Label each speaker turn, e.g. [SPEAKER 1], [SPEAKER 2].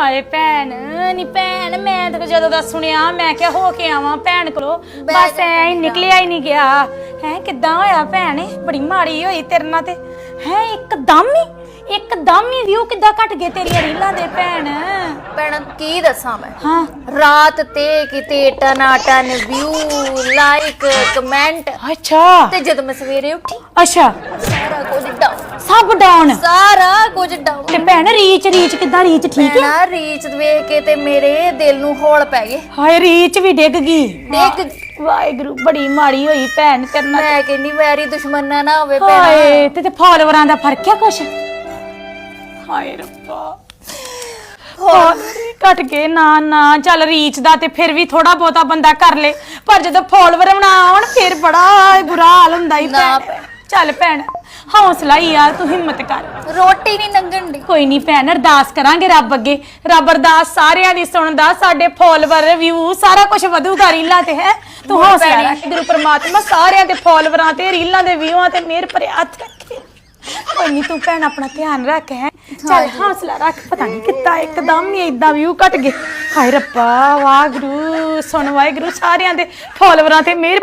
[SPEAKER 1] ਹਾਏ ਭੈਣ ਨੀ ਭੈਣ ਮੈਂ ਤਾਂ ਜਦੋਂ ਦਾ ਸੁਣਿਆ ਮੈਂ ਕਿਹਾ ਹੋ ਕੇ ਆਵਾਂ ਭੈਣ ਕੋਲੋਂ। ਬਸ ਐ ਹੀ ਨਿਕਲਿਆ ਹੀ ਨਹੀਂ ਗਿਆ। ਹੈ ਕਿੱਦਾਂ ਹੋਇਆ ਭੈਣ? ਬੜੀ ਮਾੜੀ ਹੋਈ ਤੇਰੇ ਨਾਲ ਤੇ। ਹੈ ਇੱਕਦਮ ਹੀ ਇੱਕਦਮ ਹੀ ਵਿਊ ਕਿੱਦਾਂ ਘਟ ਗਏ ਤੇਰੀਆਂ ਰੀਲਾਂ ਦੇ ਭੈਣ?
[SPEAKER 2] ਭੈਣ ਕੀ ਦੱਸਾਂ ਮੈਂ?
[SPEAKER 1] ਹਾਂ।
[SPEAKER 2] ਰਾਤ ਤੇ ਕਿਤੇ ਟਨਾਟਨ ਵਿਊ ਲਾਈਕ ਕਮੈਂਟ
[SPEAKER 1] ਅੱਛਾ।
[SPEAKER 2] ਤੇ ਜਦੋਂ ਮੈਂ ਸਵੇਰੇ ਉੱਠੀ
[SPEAKER 1] ਅੱਛਾ।
[SPEAKER 2] ਸਾਰਾ ਕੁਝ ਡਾਊਨ
[SPEAKER 1] ਸਭ ਡਾਊਨ
[SPEAKER 2] ਸਾਰਾ ਕੁਝ ਡਾਊਨ
[SPEAKER 1] ਤੇ ਭੈਣ ਰੀਚ ਰੀਚ ਕਿੱਦਾਂ ਰੀਚ ਠੀਕ ਹੈ?
[SPEAKER 2] ਭੈਣਾ ਰੀਚ ਵੇਖ ਕੇ ਤੇ ਮੇਰੇ ਦਿਲ ਨੂੰ ਹੌਲ ਪੈ ਗਏ।
[SPEAKER 1] ਹਾਏ ਰੀਚ ਵੀ ਡਿੱਗ ਗਈ।
[SPEAKER 2] ਡਿੱਗ
[SPEAKER 1] ਵਾਹਿਗੁਰੂ ਬੜੀ ਮਾੜੀ ਹੋਈ ਭੈਣ ਤੇਰੇ ਨਾਲ
[SPEAKER 2] ਮੈਂ ਕਹਿੰਦੀ ਵੈਰੀ ਦੁਸ਼ਮਣ ਨਾ ਨਾ ਹੋਵੇ ਭੈਣਾ।
[SPEAKER 1] ਹਾਏ ਤੇ ਤੇ ਫਾਲੋਵਰਾਂ ਦਾ ਫ਼ਰਕ ਹੈ ਕੁਛ? ਹਾਏ ਰੱਬਾ। ਘਟ ਕੇ ਨਾ ਨਾ ਚੱਲ ਰੀਚ ਦਾ ਤੇ ਫਿਰ ਵੀ ਥੋੜਾ ਬਹੁਤਾ ਬੰਦਾ ਕਰ ਲੇ। ਪਰ ਜਦੋਂ ਫਾਲੋਵਰ ਬਣਾ ਆਉਣ ਫਿਰ ਬੜਾ ਬੁਰਾ ਹਾਲ ਹੁੰਦਾ ਹੀ
[SPEAKER 2] ਨਾ
[SPEAKER 1] ਭੈਣ। ਚੱਲ ਭੈਣ ਹੌਸਲਾ ਹੀ ਯਾਰ ਤੂੰ ਹਿੰਮਤ ਕਰ।
[SPEAKER 2] ਰੋਟੀ ਨਹੀਂ ਲੰਘਣ ਦੀ
[SPEAKER 1] ਕੋਈ ਨਹੀਂ ਭੈਣ ਅਰਦਾਸ ਕਰਾਂਗੇ ਰੱਬ ਅੱਗੇ। ਰੱਬ ਅਰਦਾਸ ਸਾਰਿਆਂ ਦੀ ਸੁਣਦਾ ਸਾਡੇ ਫਾਲੋਵਰ ਵਿਊ ਸਾਰਾ ਕੁਝ ਵਧੂਗਾ ਰੀਲਾਂ ਤੇ ਹੈ? ਤੂੰ ਹੌਸਲਾ ਰੱਖ। ਗੁਰੂ ਪ੍ਰਮਾਤਮਾ ਸਾਰਿਆਂ ਦੇ ਫਾਲੋਵਰਾਂ ਤੇ ਰੀਲਾਂ ਦੇ ਵਿਊਆਂ ਤੇ ਮਿਹਰ ਭਰੇ ਹੱਥ ਰੱਖੇ। ਕੋਈ ਨਹੀਂ ਤੂੰ ਭੈਣ ਆਪਣਾ ਧਿਆਨ ਰੱਖ ਹੈ। ਚੱਲ ਹੌਸਲਾ ਰੱਖ ਪਤਾ ਨਹੀਂ ਕਿੱਦਾਂ ਇੱਕਦਮ ਹੀ ਇਦਾਂ ਵਿਊ ਘਟ ਗਏ। ਹਾਏ ਰੱਬਾ ਵਾਹਿਗੁਰੂ ਸੁਣ ਵਾਹਿਗੁਰੂ ਸਾਰਿਆਂ ਦੇ ਫਾਲੋਵਰਾਂ ਤੇ ਮਿਹਰ